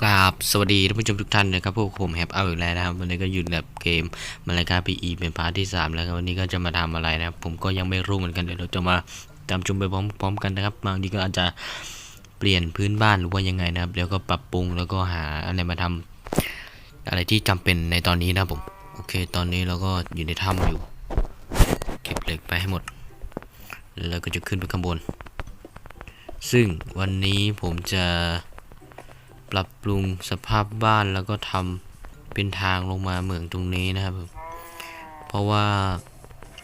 กราบสวัสดีท่านผู้ชมทุกท่านนะครับพวกผมแฮปเอาอีกแล้วนะครับวันนี้ก็อยู่กับเกมมาลายกาปีอีเป็นพาร์ทที่ 3 แล้วครับวันนี้ก็จะมาทำอะไรนะครับผมก็ยังไม่รู้เหมือนกันเดี๋ยวเราจะมาตามชมไปพร้อม ๆ กันนะครับบางทีก็อาจจะเปลี่ยนพื้นบ้านหรือว่ายังไงนะครับแล้วก็ปรับปรุงแล้วก็หาอะไรมาทำอะไรที่จำเป็นในตอนนี้นะผมโอเค ตอนนี้เราก็อยู่ในถ้ำอยู่ เก็บเหล็กไปให้หมด แล้วก็จะขึ้นไปข้างบน ซึ่งวันนี้ผมจะ ปรับปรุงสภาพบ้านแล้วก็ทำเป็นทางลงมาเหมืองตรงนี้นะครับผมเพราะว่า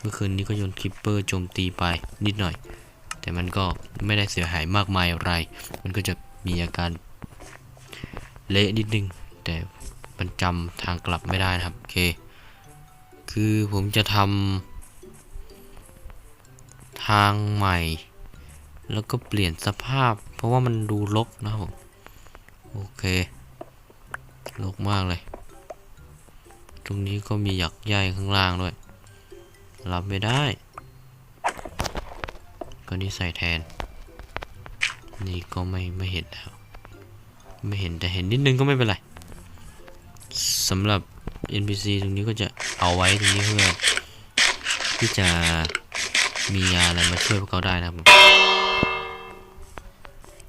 เมื่อคืนนี้ก็โยนคิปเปอร์โจมตีไปนิดหน่อย แต่มันก็ไม่ได้เสียหายมากมายอะไร มันก็จะมีอาการเละนิดนึง แต่มันจำทางกลับไม่ได้นะครับโอเค คือผมจะทำทางใหม่ แล้วก็เปลี่ยนสภาพ เพราะว่ามันดูรกนะครับผม โอเคลกมากเลย ตรงนี้ก็มีหยักใยข้างล่างด้วย รับไม่ได้ ก็นี่ใส่แทน นี่ก็ไม่ไม่เห็นแล้ว ไม่เห็นแต่เห็นนิดนึงก็ไม่เป็นไรสำหรับ NPC ตรงนี้ก็จะเอาไว้ตรงนี้เพื่อที่จะมียาอะไรมาช่วยพวกเขาได้นะครับผม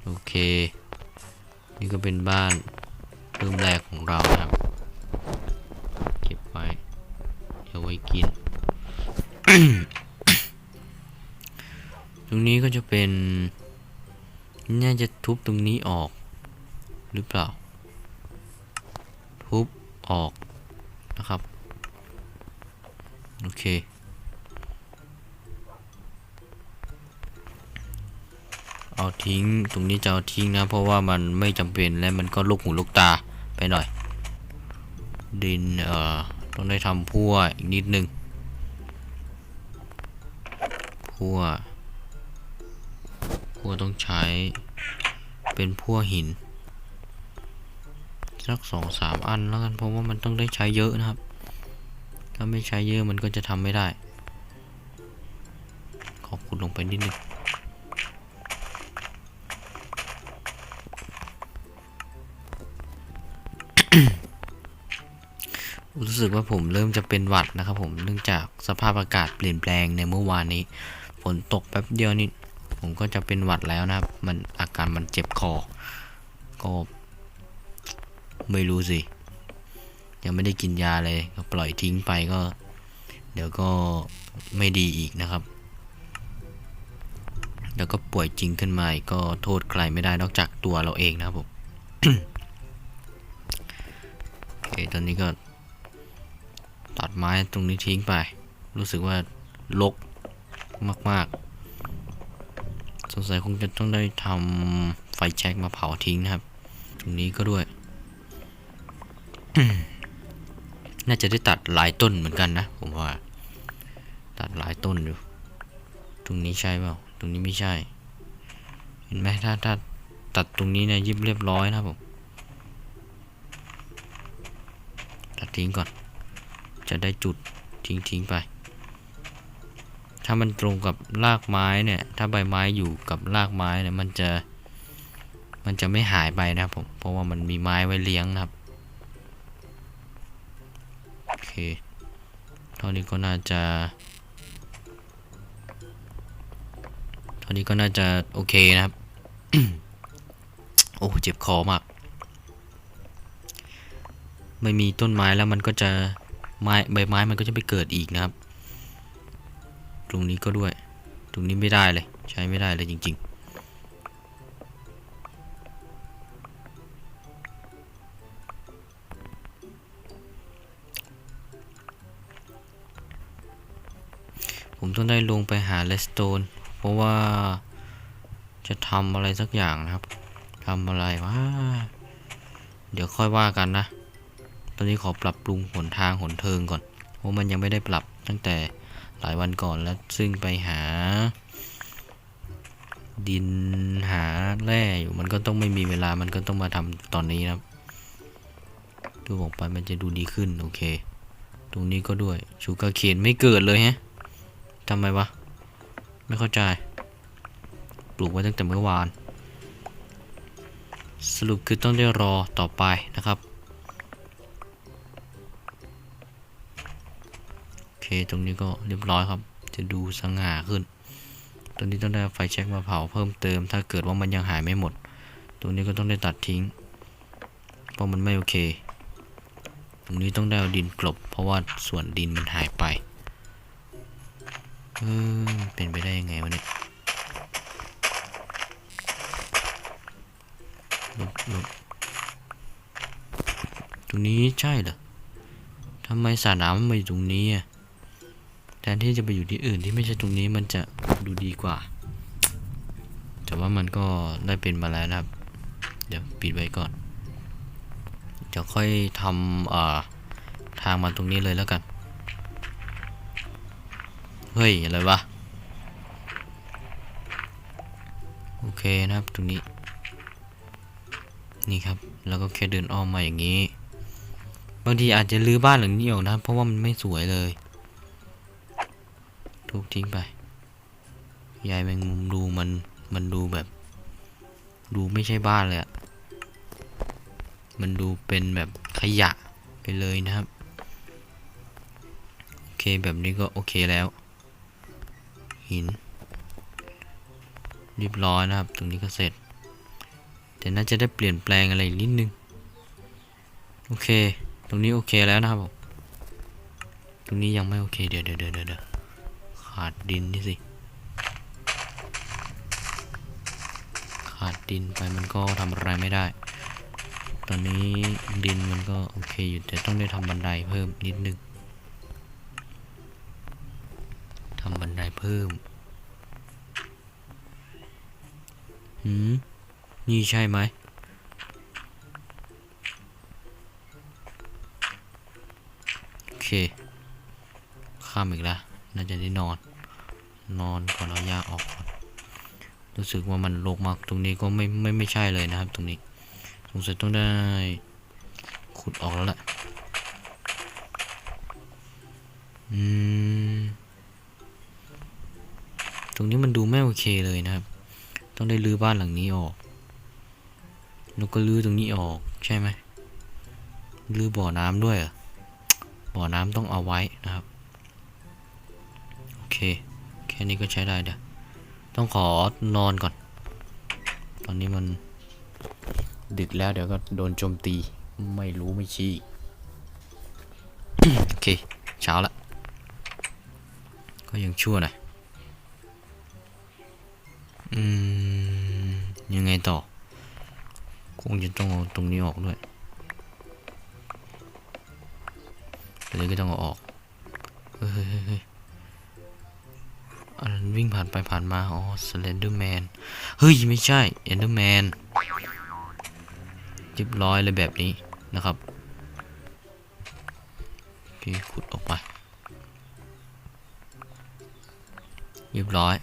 โอเค นี่ก็เป็นบ้านเริ่มแรกของเรานะครับ เก็บไว้เดี๋ยวไว้กิน ตรงนี้ก็จะเป็น น่าจะทุบตรงนี้ออก หรือเปล่า ทุบออกนะครับ โอเค เอาทิ้งตรงนี้จะเอาทิ้งนะ เพราะว่ามันไม่จำเป็นและมันก็ลูกหูลูกตาไปหน่อย ดินเอ่อต้องได้ทำพั่วอีกนิดนึงพั่วพั่วต้องใช้เป็นพั่วหินสักสองสามอันแล้วกันเพราะว่ามันต้องได้ใช้เยอะนะครับ ถ้าไม่ใช้เยอะมันก็จะทำไม่ได้ ขอบคุณลงไปนิดนึง รู้สึกว่าผมเริ่มจะเป็นหวัดนะครับผมเนื่องจากสภาพอากาศเปลี่ยนแปลงในเมื่อวานนี้ฝนตกแป๊บเดียวนี่ผมก็จะเป็นหวัดแล้วนะครับ มันอาการมันเจ็บคอก็ไม่รู้สิ ยังไม่ได้กินยาเลยก็ปล่อยทิ้งไปก็ เดี๋ยวก็ไม่ดีอีกนะครับ แล้วก็ป่วยจริงขึ้นมาก็โทษใครไม่ได้นอกจากตัวเราเองนะครับผม เคตอนนี้ก็ ตัดไม้ตรงนี้ทิ้งไป รู้สึกว่าลกมากๆ สงสัยคงจะต้องได้ทำไฟแช็กมาเผาทิ้งนะครับ ตรงนี้ก็ด้วย น่าจะได้ตัดหลายต้นเหมือนกันนะ ผมว่า ตัดหลายต้นอยู่ ตรงนี้ใช่เปล่า ตรงนี้ไม่ใช่ เห็นไหมถ้าถ้าตัดตรงนี้เนี่ยยิบเรียบร้อยนะครับผม ตัดทิ้งก่อน จะได้จุดทิ้งทิ้งไป ถ้ามันตรงกับรากไม้เนี่ย ถ้าใบไม้อยู่กับรากไม้เนี่ยมันจะ มันจะไม่หายไปนะครับผม เพราะว่ามันมีไม้ไว้เลี้ยงนะครับ โอเคเท่านี้ก็น่าจะเท่านี้ก็น่าจะโอเคนะครับ โอ้เจ็บคอมาก ไม่มีต้นไม้แล้วมันก็จะไม้ใบไม้มันก็จะไปเกิดอีกนะครับ ตรงนี้ก็ด้วย ตรงนี้ไม่ได้เลย ใช้ไม่ได้เลยจริง ๆผมต้องได้ลงไปหาเลสโตน เพราะว่าจะทำอะไรสักอย่างนะครับทำอะไรวะเดี๋ยวค่อยว่ากันนะ ตอนนี้ขอปรับปรุงหนทางหนเทิงก่อนเพราะมันยังไม่ได้ปรับตั้งแต่หลายวันก่อนแล้วซึ่งไปหา ดินหาแร่อยู่มันก็ต้องไม่มีเวลามันก็ต้องมาทำตอนนี้นะครับดูออกไปมันจะดูดีขึ้นโอเค ตรงนี้ก็ด้วยชูกาเคนไม่เกิดเลยฮะทำไมวะ ไม่เข้าใจ ปลูกไว้ตั้งแต่เมื่อวาน สรุปคือต้องได้รอต่อไปนะครับ ตรงนี้ก็เรียบร้อยครับ จะดูสง่าขึ้นตรงนี้ต้องได้ไฟแช็กมาเผาเพิ่มเติม ถ้าเกิดว่ามันยังหายไม่หมด ตรงนี้ก็ต้องได้ตัดทิ้ง เพราะมันไม่โอเค ตรงนี้ต้องได้เอาดินกลบ เพราะว่าส่วนดินมันหายไป เออเป็นไปได้ยังไงวะเนี่ยลบลบตรงนี้ใช่เหรอทำไมสระน้ำมันมาอยู่ตรงนี้อะ แทนที่จะไปอยู่ที่อื่นที่ไม่ใช่ตรงนี้มันจะดูดีกว่า แต่ว่ามันก็ได้เป็นมาแล้วนะครับ เดี๋ยวปิดไว้ก่อนเดี๋ยวค่อยทำทางมาตรงนี้เลยแล้วกัน เฮ้ย อะไรวะ โอเคนะครับตรงนี้ นี่ครับ แล้วก็แค่เดินอ้อมมาอย่างนี้ บางทีอาจจะลื้อบ้านหลังนี้ออกนะ เพราะว่ามันไม่สวยเลย ทุกทิ้งไป ยายแมงมุมดูมัน มันดูแบบ ดูไม่ใช่บ้านเลยอะมันดูเป็นแบบขยะไปเลยนะครับ โอเคแบบนี้ก็โอเคแล้ว หิน เรียบร้อยนะครับ ตรงนี้ก็เสร็จ แต่น่าจะได้เปลี่ยนแปลงอะไรนิดนึง โอเค ตรงนี้โอเคแล้วนะครับผม ตรงนี้ยังไม่โอเค เดี๋ยวเดี๋ยวเดี๋ยวเดี๋ยว ขาดดินนี่สิ ขาดดินไปมันก็ทำอะไรไม่ได้ ตอนนี้ดินมันก็โอเคอยู่แต่ต้องได้ทำบันไดเพิ่มนิดนึงทำบันไดเพิ่มหืมนี่ใช่ไหมโอเค ข้ามอีกแล้ว น่าจะได้นอน นอนก่อนเอายาออกก่อนรู้สึกว่ามันโลกมากตรงนี้ก็ไม่ไม่ไม่ใช่เลยนะครับ ตรงนี้สงสัยต้องได้ขุดออกแล้วแหละอืมตรงนี้มันดูไม่โอเคเลยนะครับ ต้องได้รื้อบ้านหลังนี้ออกแล้วก็รื้อตรงนี้ออกใช่ไหมรื้อบ่อน้ำด้วยเหรอบ่อน้ำต้องเอาไว้นะครับ เค แค่นี้ก็ใช้ได้เดี๋ยวต้องขอนอนก่อน ตอนนี้มันดึกแล้วเดี๋ยวก็โดนโจมตี ไม่รู้ไม่ชี้ โอเค เช้าละก็ยังชั่วหน่อยอืม ยังไงต่อ คงจะต้องเอาตรงนี้ออกด้วยเลยก็ต้องเอาออก เฮ้ย อันนั้นวิ่งผ่านไปผ่านมา อ๋อสเลนเดอร์แมน เฮ้ย ไม่ใช่เอนเดอร์แมนเรียบร้อยเลยแบบนี้นะครับพี่ขุดออกไป เรียบร้อย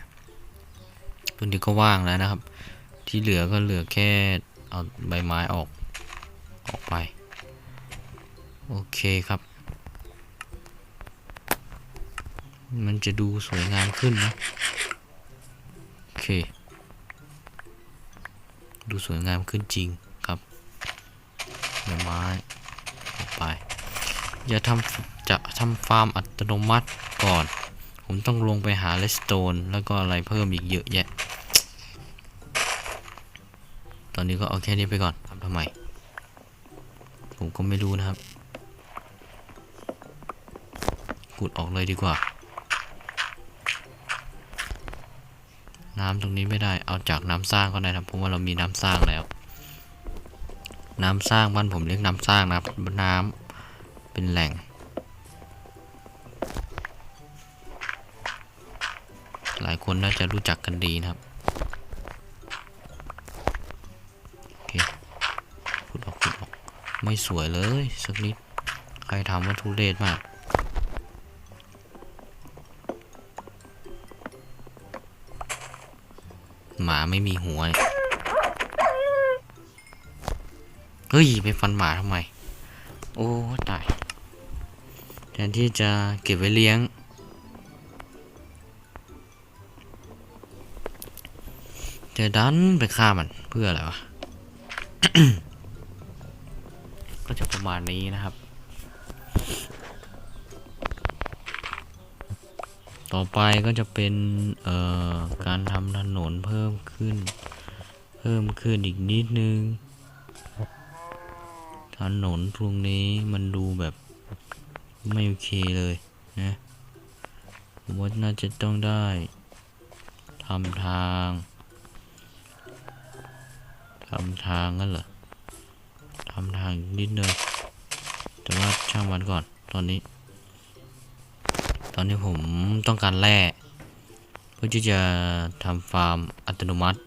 พื้นที่ก็ว่างแล้วนะครับ ที่เหลือก็เหลือแค่เอาใบไม้ออกออกไป โอเคครับ มันจะดูสวยงามขึ้นนะ โอเค ดูสวยงามขึ้นจริงครับใบไม้ออกไป อย่าทำจะทำฟาร์มอัตโนมัติก่อน ผมต้องลงไปหาเลสโตน แล้วก็อะไรเพิ่มอีกเยอะแยะ ตอนนี้ก็เอาแค่นี้ไปก่อนทำทำไม ผมก็ไม่รู้นะครับขุดออกเลยดีกว่า น้ำตรงนี้ไม่ได้ เอาจากน้ำสร้างก็ได้นะเพราะว่าเรามีน้ำสร้างแล้ว น้ำสร้างบ้านผมเรียกน้ำสร้างนะครับน้ำเป็นแหล่ง หลายคนน่าจะรู้จักกันดีนะครับโอเคขุดออกขุดออกไม่สวยเลยสักนิดใครทำว่าทุเรศมาก หมาไม่มีหัว เฮ้ย ไปฟันหมาทำไม โอ้ตาย แทนที่จะเก็บไว้เลี้ยง จะดันไปฆ่ามันเพื่ออะไรวะ ก็จะประมาณนี้นะครับ ต่อไปก็จะเป็นเอ่อการทำถนนเพิ่มขึ้น เพิ่มขึ้นอีกนิดนึง ถนนตรงนี้มันดูแบบไม่โอเคเลยนะผมว่าน่าจะต้องได้ทำทางทำทางนั่นเหรอทำทางนิดนึงแต่ว่าช่างมันก่อนตอนนี้ อนนี้ผมต้องการแร่เพื่อที่จะทำฟาร์มอัตโนมัติ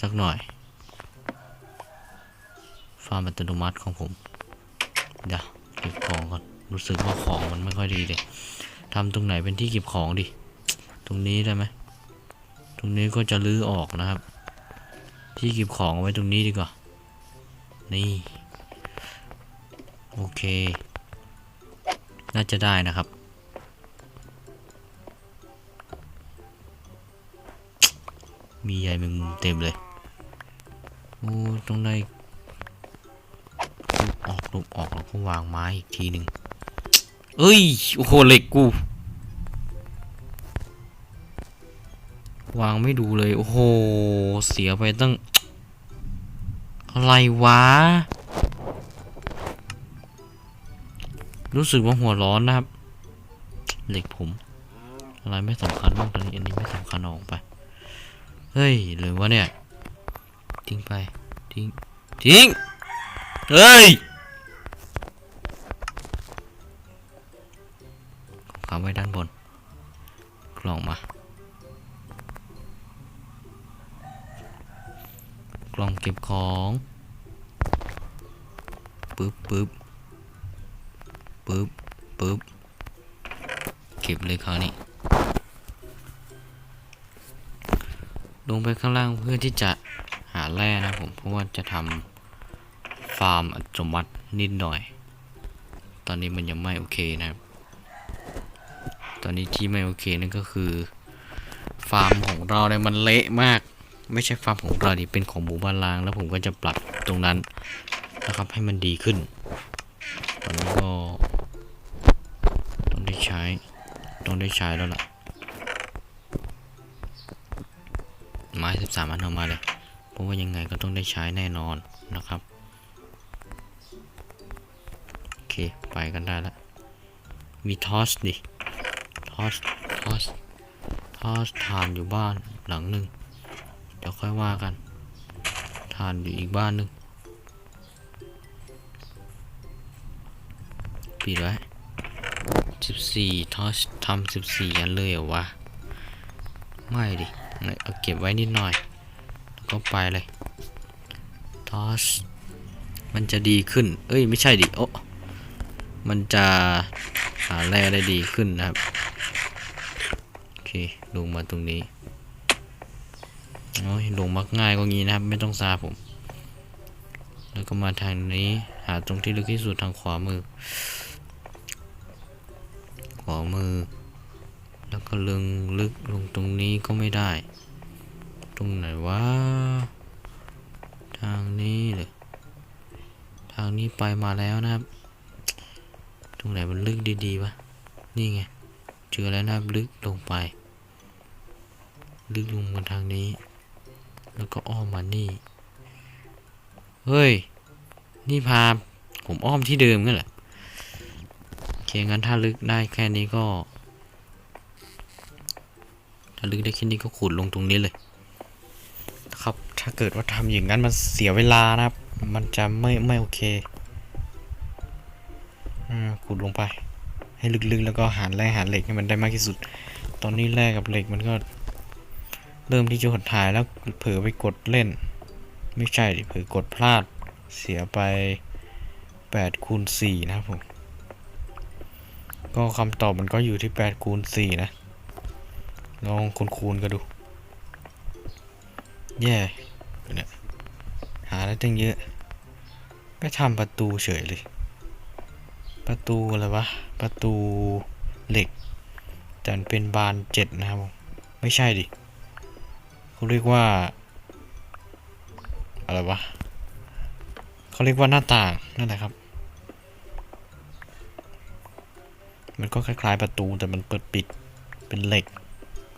สักหน่อย ฟาร์มอัตโนมัติของผมเดี๋ยวเก็บของก่อนรู้สึกว่าของมันไม่ค่อยดีเลยทำตรงไหนเป็นที่เก็บของดิตรงนี้ได้ไหมตรงนี้ก็จะลื้อออกนะครับ ที่เก็บของไว้ตรงนี้ดีกว่า นี่โอเค น่าจะได้นะครับ มีใยแมงมุมเต็มเลย โอ้ต้องได้ลุกออกลุกออกแล้วก็วางไม้อีกทีหนึ่งเอ้ย โอ้โหเหล็กกู วางไม่ดูเลย โอ้โห เสียไปตั้ง อะไรวะ รู้สึกว่าหัวร้อนนะครับ เหล็กผม อะไรไม่สำคัญบ้างตอนนี้อันนี้ไม่สำคัญเอาออกไป เฮ้ยหรือว่าเนี่ย ทิ้งไป ทิ้ง ทิ้ง เฮ้ยคำไว้ด้านบน กล่องมา กล่องเก็บของปึ๊บปึ๊บปึ๊บปึ๊บเก็บเลยคราวนี้ ลงไปข้างล่างเพื่อที่จะหาแร่นะผมเพราะว่าจะทำฟาร์มอัตโนมัตินิดหน่อย ตอนนี้มันยังไม่โอเคนะครับ ตอนนี้ที่ไม่โอเคนั่นก็คือ ฟาร์มของเราเนี่ยมันเละมาก ไม่ใช่ฟาร์มของเราดิเป็นของหมู่บ้านลาง แล้วผมก็จะปรับตรงนั้นนะครับให้มันดีขึ้น ตอนนี้ก็ต้องได้ใช้ต้องได้ใช้แล้วล่ะ ไม้สิบสามอันเอามาเลย เพราะว่ายังไงก็ต้องได้ใช้แน่นอนนะครับ โอเค ไปกันได้ละมีทอสดิ ทอส ทอส ทอสทานอยู่บ้านหลังหนึ่งเดี๋ยวค่อยว่ากัน ทานอยู่อีกบ้านหนึ่งปิดไว้สิบสี่ทอสทำสิบสี่อันเลยเหรอวะ ไม่ดิ เอาเก็บไว้นิดหน่อย ก็ไปเลยทอสมันจะดีขึ้น เอ้ย ไม่ใช่ดิ โอ้มันจะหาแร่ได้ดีขึ้นนะครับ โอเค ลงมาตรงนี้โอ้ยลงมักง่ายก็งี้นะครับ ไม่ต้องซาผม แล้วก็มาทางนี้ หาตรงที่ลึกที่สุดทางขวามือ ขวามือ แล้วก็ลึงลึกลงตรงนี้ก็ไม่ได้ รงไหนวะ ทางนี้เลย ทางนี้ไปมาแล้วนะครับ ตรงไหนมันลึกดีๆวะ นี่ไง เจอแล้วนะครับลึกลงไป ลึกลงมาทางนี้ แล้วก็อ้อมมานี่ เฮ้ย นี่พา ผมอ้อมที่เดิมกันเหรอโอเคงั้นถ้าลึกได้แค่นี้ก็ถ้าลึกได้แค่นี้ก็ขุดลงตรงนี้เลย ถ้าเกิดว่าทำอย่างนั้นมันเสียเวลานะครับ มันจะไม่ไม่โอเคอขุดลงไป ให้ลึกๆ แล้วก็หาแร่หาเหล็กให้มันได้มากที่สุด ตอนนี้แร่กับเหล็กมันก็ เริ่มที่จะหดหายแล้วเผลอไปกดเล่น ไม่ใช่ดิเผลอกดพลาดเสียไป8คูณ4นะครับผม ก็คำตอบมันก็อยู่ที่8คูณ4นะ ลองคูณคูณๆก็ดู แย่ เนี่ย หาได้ตั้งเยอะไม่ทำประตูเฉยเลย ประตูอะไรวะ ประตูเหล็ก แต่มันเป็นบานเจ็ดนะครับผม ไม่ใช่ดิเขาเรียกว่า อะไรวะเขาเรียกว่าหน้าต่างนั่นแหละครับ มันก็คล้ายๆประตูแต่มันเปิดปิดเป็นเหล็ก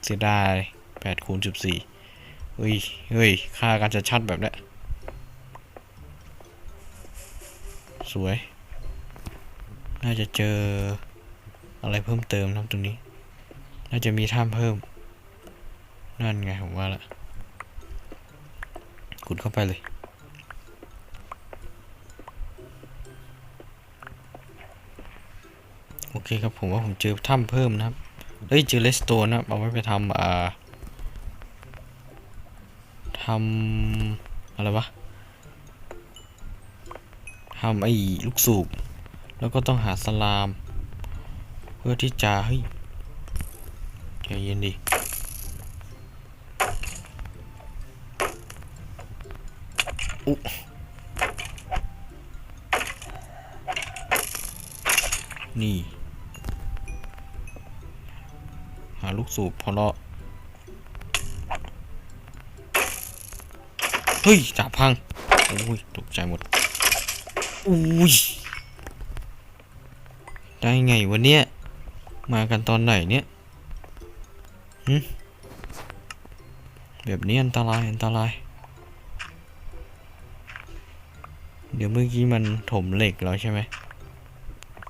เสียดาย8คูณ14 เฮ้ย เฮ้ยค่าการจะชัดแบบนี้สวย น่าจะเจออะไรเพิ่มเติมนะตรงนี้ น่าจะมีถ้ำเพิ่ม นั่นไงผมว่าละขุดเข้าไปเลย โอเคครับผมว่าผมเจอถ้ำเพิ่มนะครับ เฮ้ยเจอเลสโตนนะเอาไว้ไปทำอ่า ทำอะไรวะทำไอ้ลูกสูบ แล้วก็ต้องหาสลาม เพื่อที่จะเฮ้ยใจเย็นดิอุนี่ หาลูกสูบพอเลาะ เฮ้ยจ่าพังโอ้ยตกใจหมดอุ้ยได้ไงวะเนี่ยมากันตอนไหนเนี่ยหึแบบนี้อันตรายอันตราย เดี๋ยวเมื่อกี้มันถมเหล็กแล้วใช่ไหม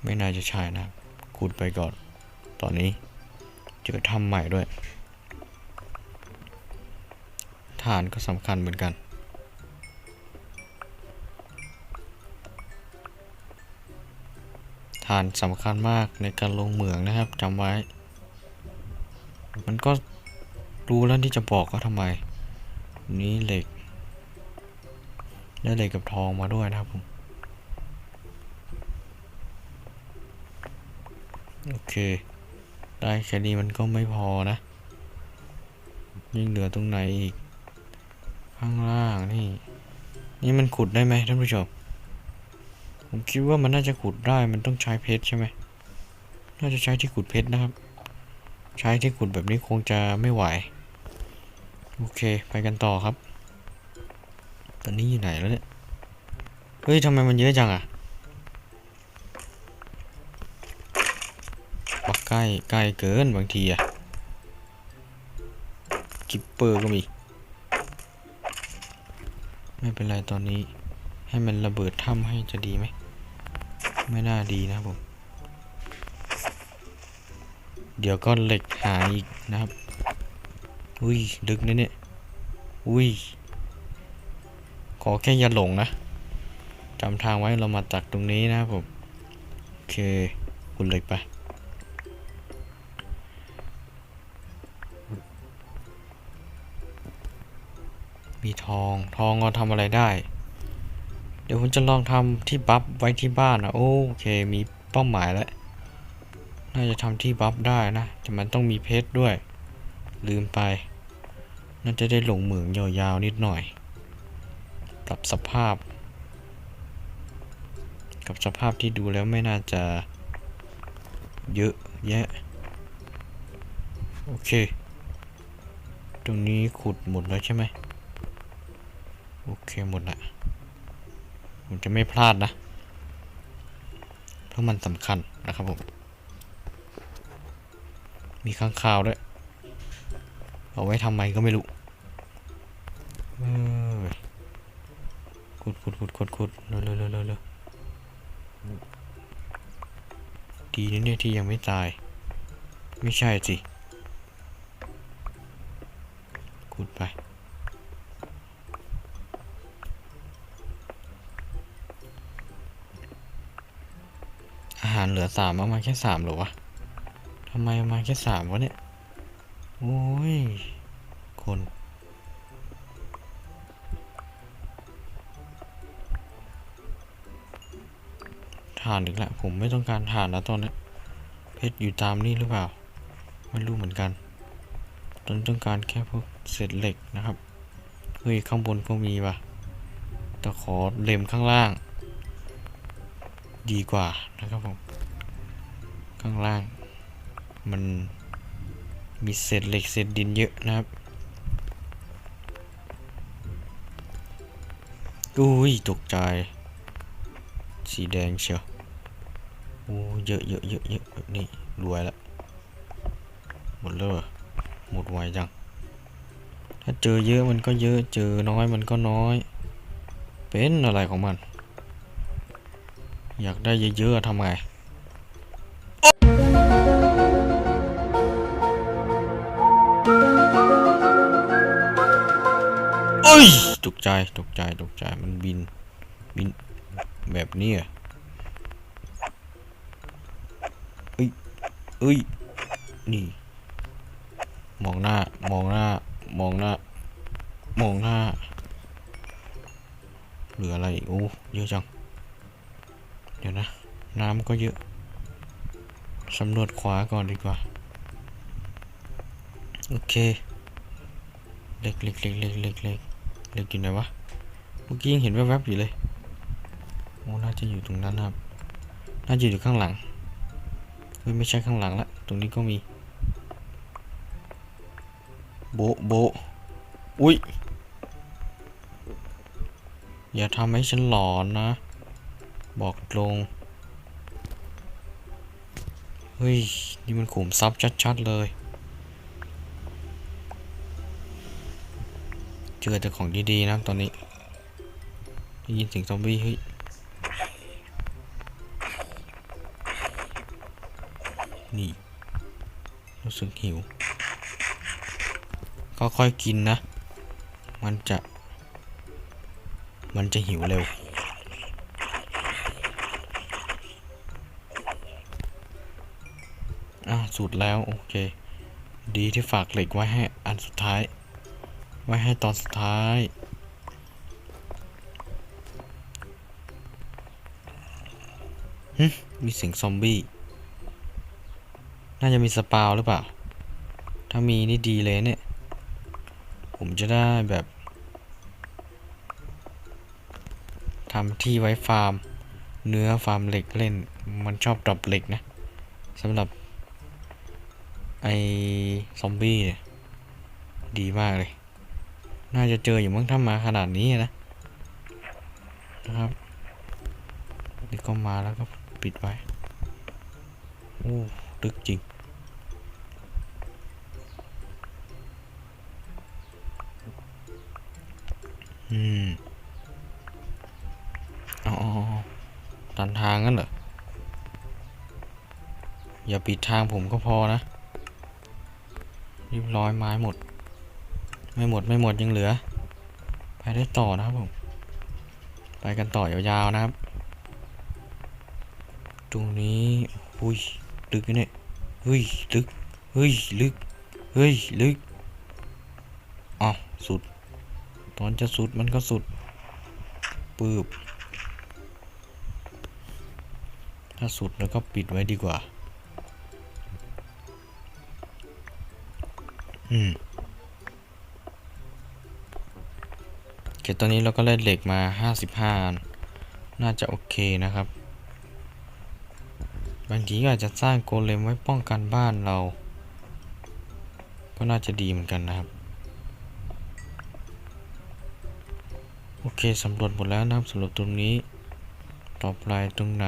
ไม่น่าจะใช่นะขุดไปก่อน ตอนนี้เจอถ้ำใหม่ด้วยฐานก็สำคัญเหมือนกัน ฐานสำคัญมากในการลงเหมืองนะครับจำไว้ มันก็รู้แล้วที่จะบอกว่าทำไม นี้เหล็ก ได้เหล็กกับทองมาด้วยนะครับผม โอเค ได้แค่นี้มันก็ไม่พอนะ ยิ่งเหลือตรงไหนอีก ข้างล่างนี่ นี่มันขุดได้ไหมท่านผู้ชม ผมคิดว่ามันน่าจะขุดได้มันต้องใช้เพชรใช่ไหมน่าจะใช้ที่ขุดเพชรนะครับ ใช้ที่ขุดแบบนี้คงจะไม่ไหว โอเคไปกันต่อครับ ตอนนี้อยู่ไหนแล้วเนี่ย เฮ้ยทำไมมันเยอะจังอะปักใกล้ใกล้เกินบางทีอะกิปเปอร์ก็มี ไม่เป็นไรตอนนี้ให้มันระเบิดถ้ำให้จะดีไหม ไม่น่าดีนะครับผม เดี๋ยวก็เหล็กหายอีกนะครับ อุ้ยลึกนะเนี่ย อุ้ย ขอแค่อย่าหลงนะจำทางไว้เรามาจากตรงนี้นะครับผม โอเคคุณเหล็กไปมีทอง ทองเราทำอะไรได้ เดี๋ยวผมจะลองทำที่บัฟไว้ที่บ้านนะโอเคมีเป้าหมายแล้ว น่าจะทำที่บัฟได้นะ แต่มันต้องมีเพชรด้วย ลืมไป น่าจะได้หลงเหมืองยาวๆนิดหน่อย ปรับสภาพ กับสภาพที่ดูแล้วไม่น่าจะเยอะแยะ โอเค ตรงนี้ขุดหมดแล้วใช่ไหม โอเคหมดละ ผมจะไม่พลาดนะ เพราะมันสำคัญนะครับผม มีข้างคาวด้วย เอาไว้ทำไมก็ไม่รู้เอ้ยขุดขุดขุดขุดขุดเร็วเร็วเร็วเร็วเร็วดีนะเนี่ยที่ยังไม่ตาย ไม่ใช่สิขุดไป อาหารเหลือสามเอามาแค่สามหรอวะทำไมเอามาแค่สามวะเนี่ย โอ้ย คนฐานอีกแล้วผมไม่ต้องการฐานแล้วตอนนี้ เพชรอยู่ตามนี่หรือเปล่า ไม่รู้เหมือนกัน ตอนนต้องการแค่พวกเศษเหล็กนะครับ เฮ้ย ข้างบนก็มีว่ะแต่ขอเล็มข้างล่าง ดีกว่านะครับผม ข้างล่าง มันมีเศษเหล็กเศษดินเยอะนะครับอุ้ยตกใจ สีแดงเชียวโอ้เยอะเยอะเยอะเยอะนี้รวยละหมดเลยเหรอหมดไวจัง ถ้าเจอเยอะมันก็เยอะ เจอน้อยมันก็น้อย เป็นอะไรของมัน อยากได้เยอะๆทำไงเอ้ยตกใจตกใจตกใจมันบิน บินแบบนี้เหรอเอ้ยเอ้ย นี่ มองหน้า มองหน้า มองหน้า มองหน้า เหลืออะไรอีกโอ้ เยอะจัง เดี๋ยวนะ น้ำก็เยอะสำรวจขวาก่อนดีกว่า โอเคเล็กเล็กเล็กเล็กเล็กเล็กเล็กอยู่ไหนวะเมื่อกี้ยังเห็นแวบๆอยู่เลยโอ้น่าจะอยู่ตรงนั้นนะครับน่าจะอยู่ข้างหลังไม่ใช่ข้างหลังละตรงนี้ก็มี โบโบอุ้ยอย่าทำให้ฉันหลอนนะ บอกตรงเฮ้ย นี่มันขุมทรัพย์ชัด ๆ เลย เจอแต่ของดี ๆ นะตอนนี้ได้ยินเสียงซอมบี้เฮ้ยนี่ รู้สึกหิว ก็ค่อยกินนะ มันจะ มันจะหิวเร็ว อะสุดแล้ว โอเค ดีที่ฝากเหล็กไว้ให้อันสุดท้าย ไว้ให้ตอนสุดท้ายฮึมีเสียงซอมบี้ น่าจะมีสปาวหรือเปล่า ถ้ามีนี่ดีเลยเนี่ย ผมจะได้แบบทำที่ไว้ฟาร์ม เนื้อฟาร์มเหล็กเล่น มันชอบดรอปเหล็กนะสำหรับ ไอซอมบี้เนี่ยดีมากเลย น่าจะเจออยู่มั้งถ้ามาขนาดนี้นะนะครับนี่ก็มาแล้วก็ปิดไว้ โอ้ลึกจริง อืม อ๋อตันทางงั้นเหรอ อย่าปิดทางผมก็พอนะ รียบร้อยไม้หมด ไม่หมดไม่หมดยังเหลือ ไปได้ต่อนะครับผม ไปกันต่อยาวๆนะครับ ตรงนี้อุ้ยลึกเนี่ยเฮ้ยลึกเฮ้ยลึกเฮ้ยลึกอ๋อสุด ตอนจะสุดมันก็สุดปืบถ้าสุดแล้วก็ปิดไว้ดีกว่า อืมโอเคตอนนี้เราก็ได้เหล็กมา55อันน่าจะโอเคนะครับ บางทีก็อาจจะสร้างโกเลมไว้ป้องกันบ้านเรา ก็น่าจะดีเหมือนกันนะครับ โอเคสำรวจหมดแล้วนะครับสำรวจตรงนี้ ต่อไปตรงไหน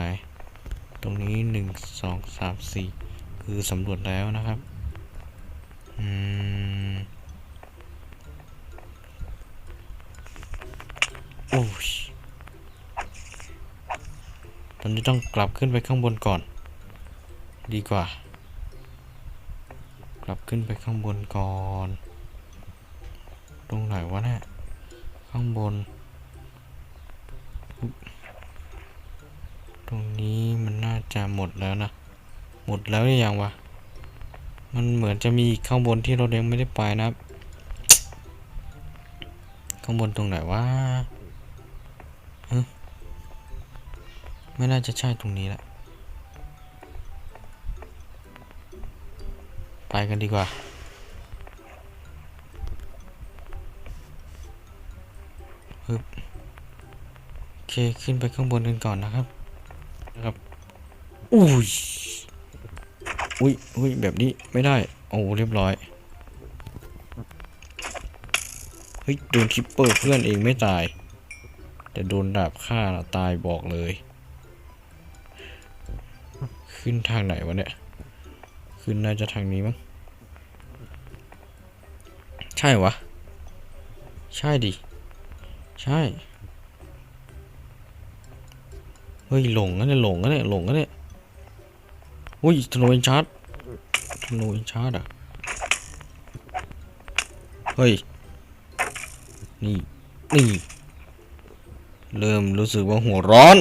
ตรงนี้หนึ่งสองสามสี่คือสำรวจแล้วนะครับ โอ้ยตอนนี้ต้องกลับขึ้นไปข้างบนก่อน ดีกว่า กลับขึ้นไปข้างบนก่อน ตรงไหนวะเนี่ยข้างบน ตรงนี้มันน่าจะหมดแล้วนะ หมดแล้วหรือยังวะ มันเหมือนจะมีข้างบนที่เรายังไม่ได้ไปนะครับข้างบนตรงไหนวะฮะไม่น่าจะใช่ตรงนี้ละไปกันดีกว่าฮึบโอเค ขึ้นไปข้างบนกันก่อนนะครับ นะครับ อุ้ย อุ้ยอุ้ยแบบนี้ไม่ได้ โอ้เรียบร้อย เฮ้ย โดนคิปเปอร์เพื่อนเองไม่ตาย แต่โดนดาบฆ่าตายบอกเลย ขึ้นทางไหนวะเนี่ย ขึ้นน่าจะทางนี้มั้ง ใช่วะ ใช่ดิ ใช่ เฮ้ยหลงนะเนี่ยหลงนะเนี่ยหลงนะเนี่ย อุ้ยธนูเอนชาร์ดธนูเอนชาร์ดอะ เฮ้ย นี่ นี่ เริ่มรู้สึกว่าหัวร้อน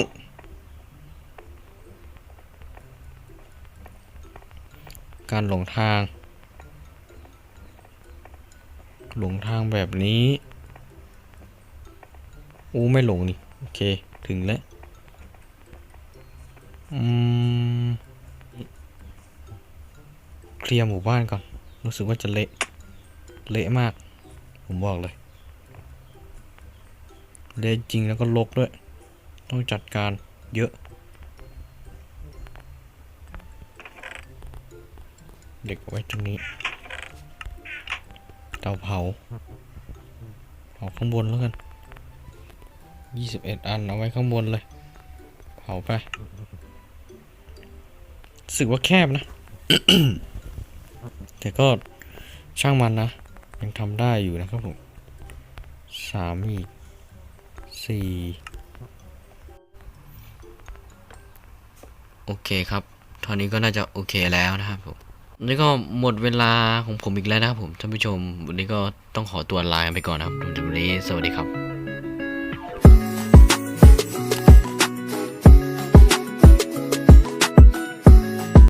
การหลงทาง หลงทางแบบนี้ อู้ไม่หลงนี่ โอเค ถึงแล้ว อืม เคลียร์หมู่บ้านก่อน รู้สึกว่าจะเละเละมาก ผมบอกเลย เละจริงแล้วก็ลกด้วย ต้องจัดการเยอะ เด็กไว้ตรงนี้เตาเผาเผาข้างบนแล้วกันยี่สิบเอ็ดอันเอาไว้ข้างบนเลย เผาไปรู้สึกว่าแคบนะ แต่ก็ช่างมันนะ ยังทำได้อยู่นะครับผมสามอีกสี่โอเคครับเท่านี้ก็น่าจะโอเคแล้วนะครับผมนี่ก็หมดเวลาของผมอีกแล้วนะครับผมท่านผู้ชม วันนี้ก็ต้องขอตัวลาไปก่อนนะครับวันนี้สวัสดีครับ